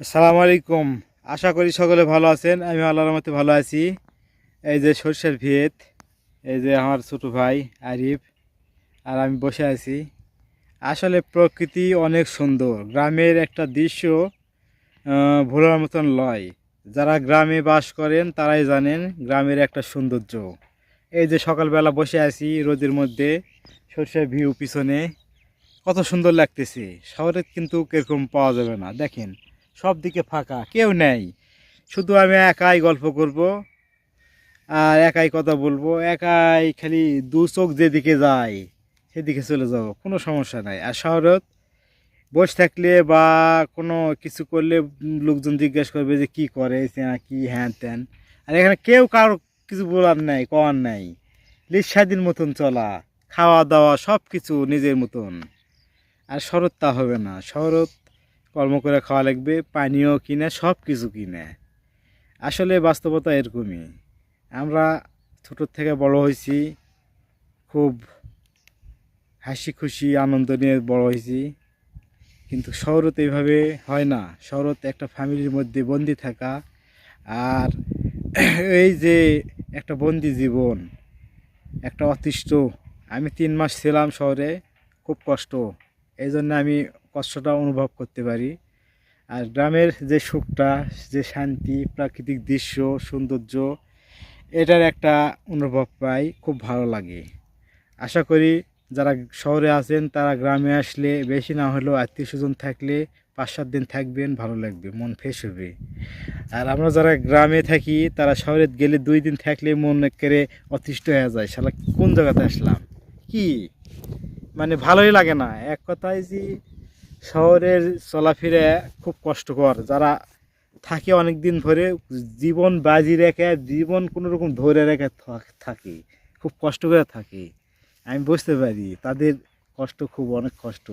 আসসালামু আলাইকুম। আশা করি সকলে ভালো আছেন। আমি আল্লাহর মতে ভালো আছি। এই যে সর্ষের ভিত, এই যে আমার ছোটো ভাই আরিফ, আর আমি বসে আছি। আসলে প্রকৃতি অনেক সুন্দর। গ্রামের একটা দৃশ্য ভোলার মতন লয়। যারা গ্রামে বাস করেন, তারাই জানেন গ্রামের একটা সৌন্দর্য। এই যে সকালবেলা বসে আছি রোদের মধ্যে, সর্ষের ভিউ পিছনে, কত সুন্দর লাগতেছে। শহরে কিন্তু এরকম পাওয়া যাবে না। দেখেন সব দিকে ফাঁকা। কেউ নেই। শুধু আমি একাই গল্প করব, আর একাই কথা বলব, একাই খালি দু চোখ যেদিকে যায়, সেদিকে চলে যাব, কোনো সমস্যা নাই। আর শহরত বসে থাকলে বা কোনো কিছু করলে লোকজন জিজ্ঞেস করবে যে কি করে কি, হ্যান ত্যান। আর এখানে কেউ কারও কিছু বলার নাই, কওয়ার নাই। লিজ স্বাধীন মতন চলা, খাওয়া দাওয়া সব কিছু নিজের মতন। আর শরৎ তা হবে না। শরৎ কর্ম করে খাওয়া লাগবে, পানীয় কিনে সব কিছু কিনে। আসলে বাস্তবতা এরকমই। আমরা ছোটোর থেকে বড় হয়েছি, খুব হাসি খুশি, আনন্দ নিয়ে বড় হয়েছি। কিন্তু শহরত এইভাবে হয় না। শহরত একটা ফ্যামিলির মধ্যে বন্দি থাকা। আর এই যে একটা বন্দি জীবন, একটা অতিষ্ঠ, আমি তিন মাস ছিলাম শহরে, খুব কষ্ট। এই জন্য আমি কষ্টটা অনুভব করতে পারি। আর গ্রামের যে সুখটা, যে শান্তি, প্রাকৃতিক দৃশ্য, সৌন্দর্য, এটার একটা অনুভব পাই, খুব ভালো লাগে। আশা করি যারা শহরে আছেন, তারা গ্রামে আসলে বেশি না হলেও আত্মীয় স্বজন থাকলে পাঁচ সাত দিন থাকবেন, ভালো লাগবে, মন ফ্রেশ হবে। আর আমরা যারা গ্রামে থাকি, তারা শহরে গেলে দুই দিন থাকলে মন করে অতিষ্ঠ হয়ে যায়। শালা, কোন জায়গাতে আসলাম? কি? মানে ভালোই লাগে না। এক কথায় যে শহরের চলাফেরা খুব কষ্টকর। যারা থাকে অনেক দিন ধরে, জীবন বাজি রেখে, জীবন কোনো রকম ধরে রেখে থাক- খুব কষ্ট করে থাকে। আমি বুঝতে পারি, তাদের কষ্ট খুব, অনেক কষ্ট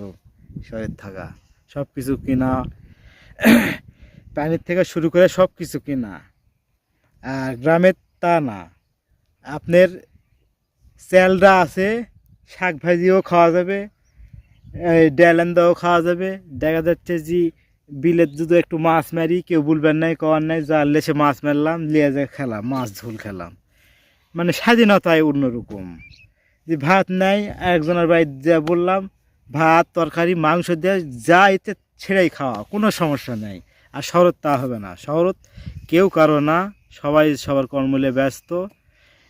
শহরের থাকা। সব কিছু কেনা, পানির থেকে শুরু করে সব কিছু কেনা। আর গ্রামের তা না। আপনার চালটা আছে, শাক ভাজিও খাওয়া যাবে এই ডালান্দাও খাওয়া যাবে। দেখা যাচ্ছে যে বিলের যদি একটু মাছ মারি, কেউ বলবেন নাই, কওয়ার নাই, যা লেসে মাছ মারলাম লিয়ে যায় খেলাম, মাছ ঝোল খেলাম। মানে স্বাধীনতায় অন্যরকম। যে ভাত নাই একজনের বাড়িতে যা বললাম, ভাত, তরকারি, মাংস দিয়ে যা এতে ছেড়েই খাওয়া, কোনো সমস্যা নেই। আর শহরত তা হবে না। শহরত কেউ কারও না, সবাই সবার কর্মলে ব্যস্ত,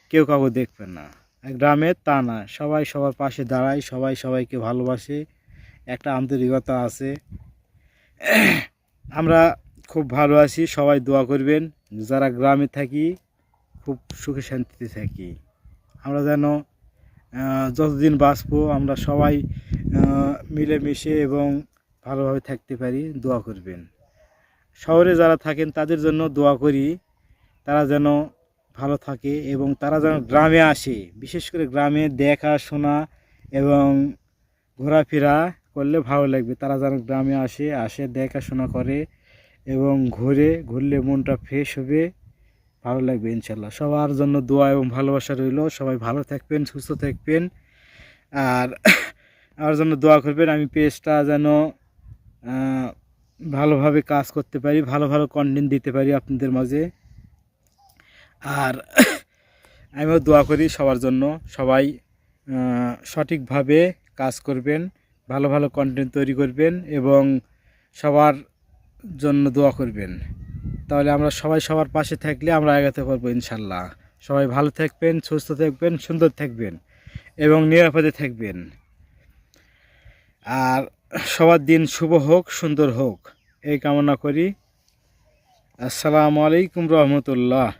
কেউ কাউকে দেখবে না। গ্রামে তা না। সবাই সবার পাশে দাঁড়ায়, সবাই সবাইকে ভালোবাসে। একটা আন্তরিকতা আছে। আমরা খুব ভালো আছি, সবাই দোয়া করবেন। যারা গ্রামে থাকি, খুব সুখে শান্তিতে থাকি। আমরা যেন যতদিন বাঁচবো, আমরা সবাই মিলেমিশে এবং ভালোভাবে থাকতে পারি, দোয়া করবেন। শহরে যারা থাকেন, তাদের জন্য দোয়া করি। তারা যেন ভালো থাকে এবং তারা যেন গ্রামে আসে। বিশেষ করে গ্রামে দেখা, শোনা এবং ঘোরাফেরা করলে ভালো লাগবে। তারা যেন গ্রামে আসে আসে দেখাশোনা করে এবং ঘুরে, ঘুরলে মনটা ফ্রেশ হবে, ভালো লাগবে ইনশাল্লাহ। সবার জন্য দোয়া এবং ভালোবাসা রইল। সবাই ভালো থাকবেন, সুস্থ থাকবেন। আর আমার জন্য দোয়া করবেন, আমি পেজটা যেন ভালোভাবে কাজ করতে পারি, ভালো ভালো কন্টেন্ট দিতে পারি আপনাদের মাঝে। আর আমিও দোয়া করি সবার জন্য। সবাই সঠিকভাবে কাজ করবেন, ভালো ভালো কন্টেন্ট তৈরি করবেন এবং সবার জন্য দোয়া করবেন। তাহলে আমরা সবাই সবার পাশে থাকলে আমরা এগাতে পারব ইনশাল্লাহ। সবাই ভালো থাকবেন, সুস্থ থাকবেন, সুন্দর থাকবেন এবং নিরাপদে থাকবেন। আর সবার দিন শুভ হোক, সুন্দর হোক। এই কামনা করি। আসসালামু আলাইকুম রহমতুল্লাহ।